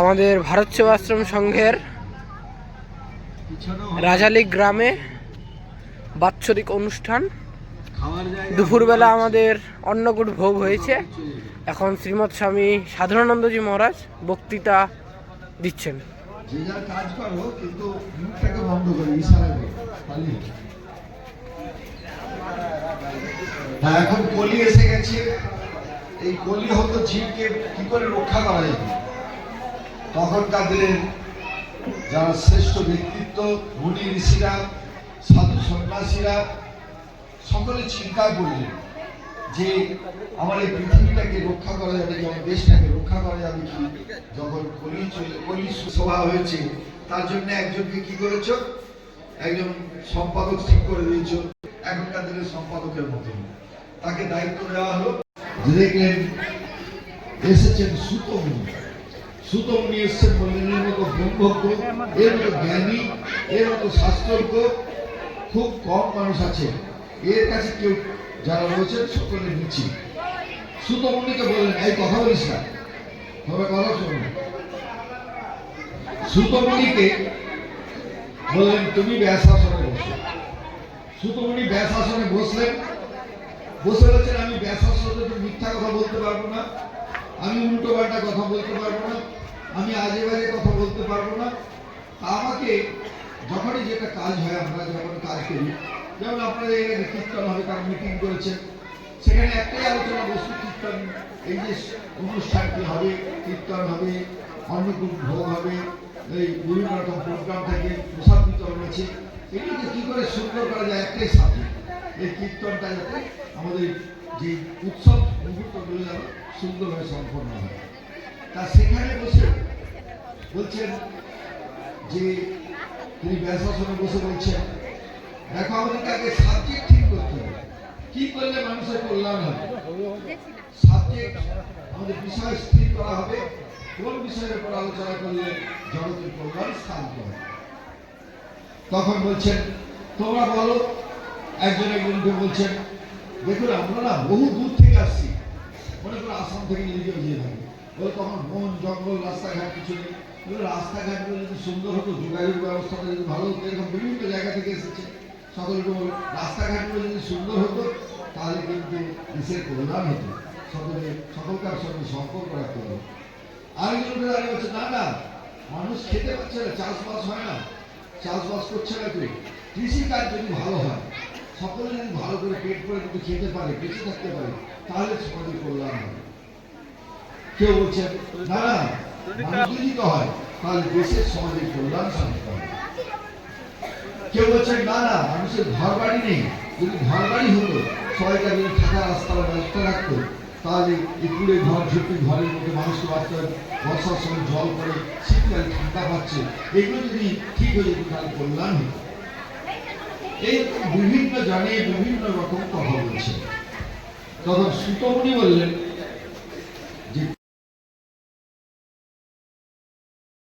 আমাদের ভারত সেবাশ্রম সংঘের রাজালি গ্রামে বাৎসরিক অনুষ্ঠান। দুপুরবেলা আমাদের অন্নকূট ভোগ হয়েছে। এখন শ্রীমৎ স্বামী সাধারণানন্দজি মহারাজ বক্তৃতা দিচ্ছেন। এখন কলি এসে গেছে। এই কলি হতো জীবকে কি করে রক্ষা করা যেত? তখনকার দিনের যারা শ্রেষ্ঠ ব্যক্তিত্ব মুনি ঋষিরা, সাধু সন্ন্যাসীরা, সকলে চিন্তায় করলেন যে আমার এই পৃথিবীটাকে রক্ষা করা যাবে কি, আমার দেশটাকে রক্ষা করা যাবে কি? যখন কলি চলে কলি সভা হয়েছে, তার জন্য একজনকে কি করেছ? একজন সম্পাদক ঠিক করে দিয়েছ। এখনকার দিনের সম্পাদকের মতো তাকে দায়িত্ব দেওয়া হলো দেখলেন এসেছেন সুতমুনি সুতমুনি এসেছেন বললেন মতো ব্রহ্মজ্ঞ, এর মতো জ্ঞানী, এর মতো শাস্ত্রজ্ঞ খুব কম মানুষ আছে। এর কাছে কেউ যারা রয়েছেন সকলে নিচে। সুতমুনিকে বললেন, এই কথা বলিস না। তবে কথা শুনুন সুতমুনিকে বললেন, তুমি ব্যাসাসনে বসো। সুতমুনি ব্যাসাসনে বসলেন। বসে বলছেন মিথ্যা কথা বলতে পারব না। আমি উল্টো পাল্টা কথা বলতে পারব না। আমি আজে বাজে কথা বলতে পারব না। আমাকে যখনই যেটা কাজ হয়, আমরা যখন কাজ করি, যেমন আপনাদের এখানে কীর্তন হবে কারণ মিটিং করেছেন, সেখানে একটাই আলোচনা বস্তু কীর্তন। এই যে অনুষ্ঠানটি হবে, কীর্তন হবে, অন্নকূট ভোগ হবে, এই বিভিন্ন রকম প্রোগ্রাম থাকে প্রসাদ বিতরণ আছে। এগুলোকে কী করে সুন্দর করা যায়, একটাই সাবজেক্ট এই কীর্তনটা যাতে আমাদের যে উৎসব মুহূর্তগুলো যেন সুন্দরভাবে সম্পন্ন হয়। তা সেখানে বসে বলছেন যে তিনি ব্যাসাসনে বসে বলছেন, দেখো আমাদেরকে আগে সাবজেক্ট ঠিক করতে হবে। কি করলে মানুষের কল্যাণ হবে? সাবজেক্ট আমাদের বিষয় স্থির করা হবে। কোন বিষয়ের উপর আলোচনা করলে জগতের কল্যাণ স্থান হবে? তখন বলছেন, তোমরা বলো একজন একজনকে বলছেন, দেখুন না বহু দূর থেকে আসছি। মনে করো আসাম থেকে নিজেও গিয়ে থাকি বলে তখন বন, জঙ্গল, রাস্তাঘাট কিছু নেই। রাস্তাঘাটগুলো যদি সুন্দর হতো যোগাযোগ ব্যবস্থাটা যদি ভালো হতো, এরকম বিভিন্ন জায়গা থেকে এসেছে। সকলকে বল রাস্তাঘাটগুলো যদি সুন্দর হতো, তাহলে কিন্তু দেশের কল্যাণ হতো। সকলে, সকলকার সঙ্গে সম্পর্ক রাখতে হবে আরেকজনকে দাঁড়িয়ে বলছে, না না, মানুষ খেতে পাচ্ছে না, চাষবাস হয় না। চাষবাস করছে না কেউ। কৃষিকাজ যদি ভালো হয় সকলে যদি ভালো করে পেট করে যদি খেতে পারে, বেঁচে থাকতে পারে, তাহলে সমাজের কল্যাণ হবে। কেউ বলছেন না না মানুষ হয়, তাহলে দেশের সমাজের কল্যাণ সাধিত হবে। কেউ বলছেন না না, মানুষের ঘর বাড়ি নেই। যদি ঘর বাড়ি হতো, সবাইকে যদি থাকা রাস্তার ব্যবস্থা রাখতো, তাহলে এই কুড়ে ঘর ঝুঁকি ঘরের মধ্যে মানুষকে বাঁচতে বর্ষার সময় জল পড়ে, শীতকালে ঠান্ডা পাচ্ছে। এগুলো যদি ঠিক হয়ে যেত, তাহলে কল্যাণ হতো। এই বিভিন্ন জানিয়ে বিভিন্ন রকম কথা বলছে। তখন সুতমণি বললেন